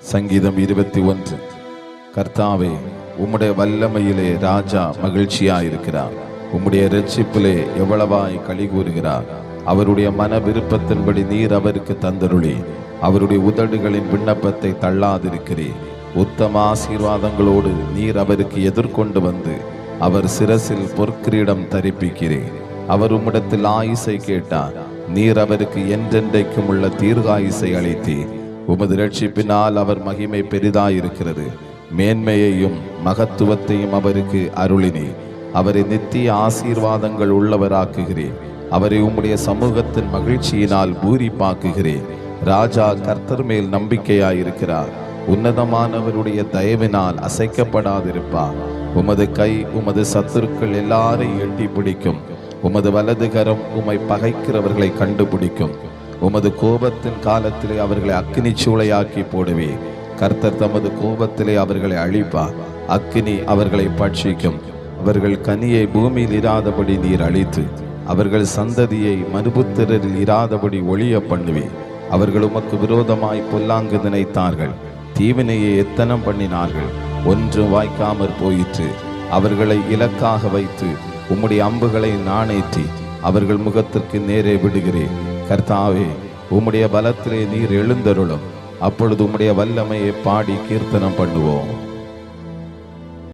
சங்கீதம் இருபத்தி ஒன்று. கர்த்தாவே உம்முடைய வல்லமையிலே ராஜா மகிழ்ச்சியாயிருக்கிறார். உம்முடைய ரட்சிப்பிலே எவ்வளவாய் களி கூறுகிறார். அவருடைய மன விருப்பத்தின்படி நீர் அவருக்கு தந்தருளி அவருடைய உதடுகளின் விண்ணப்பத்தை தள்ளாதிருக்கிறேன் உத்தம ஆசீர்வாதங்களோடு நீர் அவருக்கு எதிர்கொண்டு வந்து அவர் சிரசில் பொற்கிரீடம் தரிப்பிக்கிறேன் அவர் உம்மிடத்தில் ஆயுசை கேட்டார். நீர் அவருக்கு என்றென்றைக்கும் உள்ள தீர்காயுசை அளித்தீர். உமது ரட்சிப்பினால் அவர் மகிமை பெரிதாயிருக்கிறது. மேன்மையையும் மகத்துவத்தையும் அவருக்கு அருளினே அவரை நித்திய ஆசீர்வாதங்கள் உள்ளவராக்குகிறேன். அவரை உம்முடைய சமூகத்தின் மகிழ்ச்சியினால் பூரிப்பாக்குகிறேன். ராஜா கர்த்தர் மேல் நம்பிக்கையாயிருக்கிறார். உன்னதமானவருடைய தயவினால் அசைக்கப்படாதிருப்பார். உமது கை உமது சத்துருக்கள் எல்லாரையும் எட்டி பிடிக்கும் உமது வலதுகரம் உமை உம்மை பகைக்கிறவர்களை கண்டுபிடிக்கும். உமது கோபத்தின் காலத்திலே அவர்களை அக்கினி சூளையாக்கி போடுவே. கர்த்தர் தமது கோபத்திலே அவர்களை அழிப்பார் அக்கினி அவர்களை பட்சிக்கும். அவர்கள் கனியை பூமியில் இராதபடி நீர் அழித்து அவர்கள் சந்ததியை மனுபுத்திரரில் இராதபடி ஒளிய பண்ணுவே. அவர்கள் உமக்கு விரோதமாய் பொல்லாங்கு நினைத்தார்கள். தீவினையை எத்தனம் பண்ணினார்கள். ஒன்று வாய்க்காமற் போயிற்று. அவர்களை இலக்காக வைத்து உம்முடைய அம்புகளை நாணேற்றி அவர்கள் முகத்திற்கு நேரே விடுகிறேன். கர்த்தாவே உம்முடைய பலத்திலே நீர் எழுந்தருளும். அப்பொழுது உம்முடைய வல்லமையை பாடி கீர்த்தனம் பண்ணுவோம்.